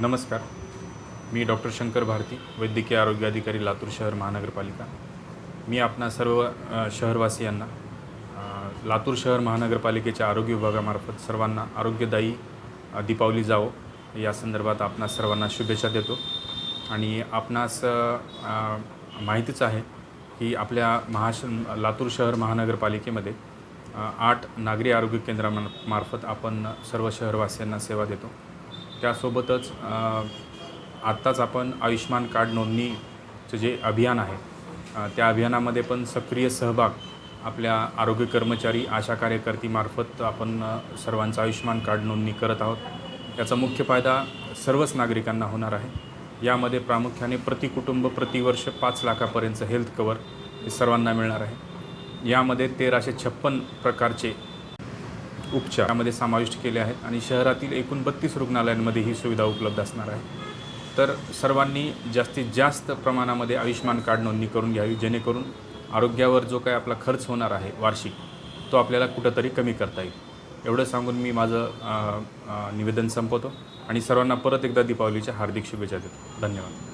नमस्कार. मी डॉक्टर शंकर भारती वैद्यकीय आरोग्य अधिकारी लातूर शहर महानगरपालिका. मी आपणा सर्व शहरवासियांना लातूर शहर महानगरपालिकेच्या आरोग्य विभागामार्फत सर्वांना आरोग्यदायी दीपावली जावो या संदर्भात आपणास सर्वांना शुभेच्छा देतो. आणि आपणास माहितीच आहे की आपल्या महाश लातूर शहर महानगरपालिकेमध्ये आठ नागरी आरोग्य केंद्रामार्फत आपण सर्व शहरवासियांना सेवा देतो. त्यासोबतच आत्ताच आपण आयुष्मान कार्ड नोंदणीचं जे अभियान आहे त्या अभियानामध्ये पण सक्रिय सहभाग आपल्या आरोग्य कर्मचारी आशा कार्यकर्तीमार्फत आपण सर्वांचं आयुष्यमान कार्ड नोंदणी करत आहोत. याचा मुख्य फायदा सर्वच नागरिकांना होणार आहे. यामध्ये प्रामुख्याने प्रति कुटुंब प्रतिवर्ष पाच लाखापर्यंतचं हेल्थ कवर हे सर्वांना मिळणार आहे. यामध्ये तेराशे छप्पन प्रकारचे उपचार यामध्ये समाविष्ट केले आहेत आणि शहरातील एकूण बत्तीस रुग्णालयांमध्ये ही सुविधा उपलब्ध असणार आहे. तर सर्वांनी जास्तीत जास्त प्रमाणामध्ये आयुष्यमान कार्ड नोंदणी करून घ्यावी जेणेकरून आरोग्यावर जो काही आपला खर्च होणार आहे वार्षिक तो आपल्याला कुठंतरी कमी करता येईल. एवढं सांगून मी माझं निवेदन संपवतो आणि सर्वांना परत एकदा दीपावलीच्या हार्दिक शुभेच्छा देतो. धन्यवाद.